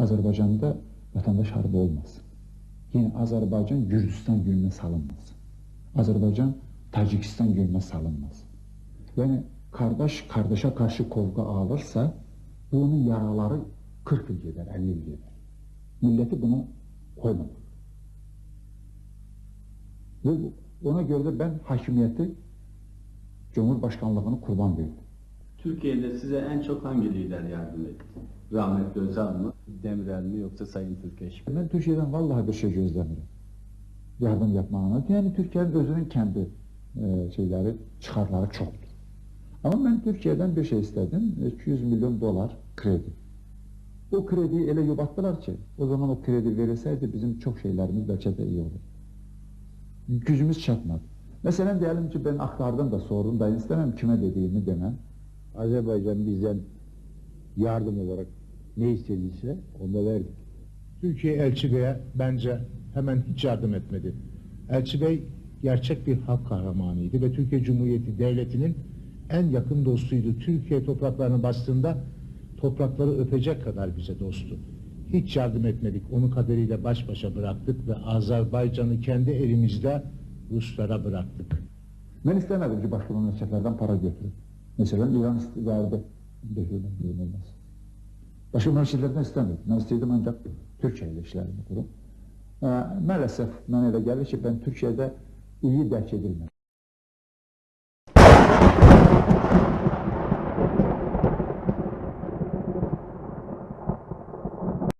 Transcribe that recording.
Azərbaycanda vətəndaş hərbi olmaz. Yenə Azərbaycan Gürcüstan gününə salınmaz. Azərbaycan Tacikistan gününə salınmaz. Yəni qardaş qardaşa qarşı qovğa alırsa, bu onun yaraları 40 il gedər, 50 il gedər. Milləti buna qoymur. Və ona görə də mən hakimiyyəti Cumhurbaşkanlığını kurban verdim. Türkiye'de size en çok hangi lider yardım etti? Rahmetli Özal mı, Demirel mi yoksa Sayın Türkeş mi? Mən Türkiyədən vallahi bir şey gözləmirəm. Yardım yapmağına. Yəni Türkiyənin özünün kəndi e, şeyləri, çıxarları çoxdur. Amma mən Türkiyədən bir şey istədim. 200 milyon dolar kredi. O krediyi elə yubatdılar ki, o zaman o kredi verilsəydi bizim çox şeylərimiz bəlkə də iyi olur. Gücümüz çatmadı. Məsələn deyəlim ki, ben axtardım da, sordum da, istəməm kimə dediyimi deməm. Azerbaycan bizden yardım olarak ne istediyse onu da verdik. Türkiye Elçi Bey'e bence hemen hiç yardım etmedi. Elçi Bey gerçek bir halk kahramanıydı ve Türkiye Cumhuriyeti Devleti'nin en yakın dostuydu. Türkiye topraklarına bastığında toprakları öpecek kadar bize dostu. Hiç yardım etmedik. Onu kaderiyle baş başa bıraktık ve Azerbaycan'ı kendi elimizde Ruslara bıraktık. Mən istəmədim ki, başqa məmləkətlərdən para götürüm. Məsələn, İran istiqardı götürmək olmaz. Başqa məmləkətlərdən istəmirdim. Mən istəyirdim ancaq Türkiyə ilə işlərimi qurum. Maalesef mənə elə gəlir ki, mən Türkiyədə iyi dərk edilməm.